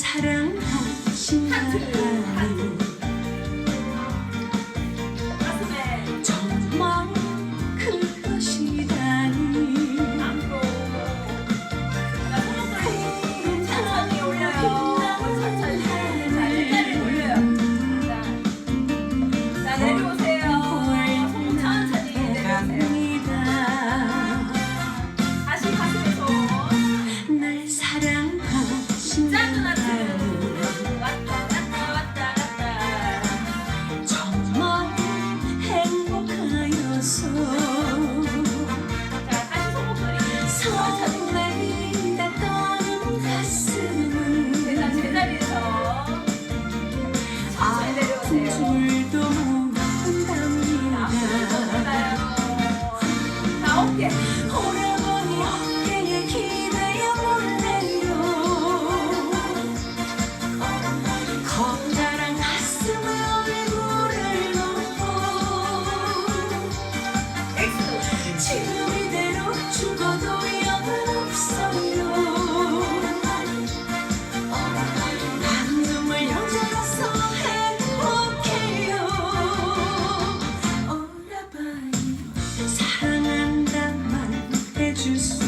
사랑하신다 하니 Yeah. pictures